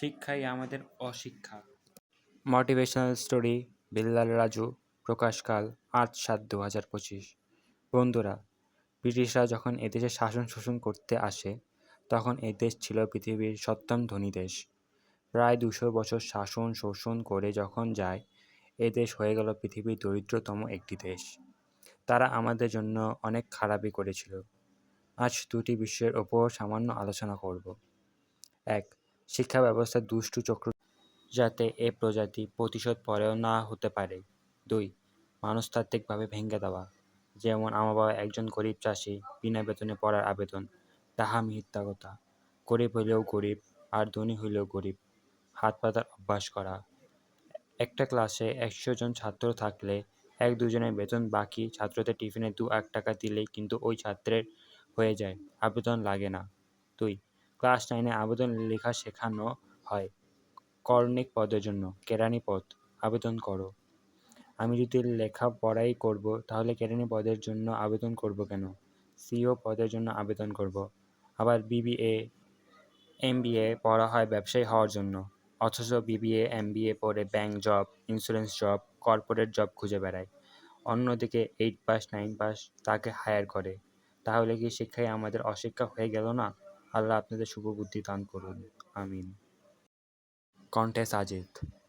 শিক্ষাই আমাদের অশিক্ষা। মোটিভেশনাল স্টোরি বিল্লাল রাজু প্রকাশকাল আট সাত দু হাজার পঁচিশ। বন্ধুরা, ব্রিটিশরা যখন এদেশে শাসন শোষণ করতে আসে, তখন এ দেশ ছিল পৃথিবীর সপ্তম ধনী দেশ। প্রায় দুশো বছর শাসন শোষণ করে যখন যায়, এ দেশ হয়ে গেল পৃথিবীর দরিদ্রতম একটি দেশ। তারা আমাদের জন্য অনেক খারাপই করেছিল। আজ দুটি বিষয়ের ওপর সামান্য আলোচনা করব। এক শিক্ষা ব্যবস্থার দুষ্টু চক্র যাতে এ প্রজাতি প্রতিশোধ পরেও না হতে পারে। দুই মানুষতাত্ত্বিকভাবে ভেঙে দেওয়া। যেমন আমার বাবা একজন গরিব চাষি, বিনা বেতনে পড়ার আবেদন, তাহা মিথ্যা কথা গরিব হইলেও গরিব আর ধনী হইলেও গরিব। হাত পাতার অভ্যাস করা। একটা ক্লাসে একশো জন ছাত্র থাকলে এক দুজনের বেতন বাকি ছাত্রদের টিফিনে দু এক টাকা দিলেই কিন্তু ওই ছাত্রের হয়ে যায়, আবেদন লাগে না। দুই ক্লাস নাইনে আবেদন লেখা শেখানো হয়। কর্ণিক পদের জন্য। কেরানি পদ। আবেদন করো। আমি যদি লেখা পড়াই করব, তাহলে কেরানি পদের জন্য আবেদন করব কেন? সিও পদের জন্য আবেদন করব। আবার বিবিএ, এমবিএ পড়া হয় ব্যবসায়ী হওয়ার জন্য। অথচ বিবিএ, এমবিএ পড়ে bank job, insurance job, corporate job খুঁজে বেড়ায়। অন্যদিকে এইট পাস, নাইন পাস তাকে হায়ার করে। তাহলে কি শিক্ষাই আমাদের অশিক্ষা হয়ে গেল না? আল্লাহ আপনাদের শুভ বুদ্ধি দান করুন। আমিন। কন্টেস্ট সাজিদ।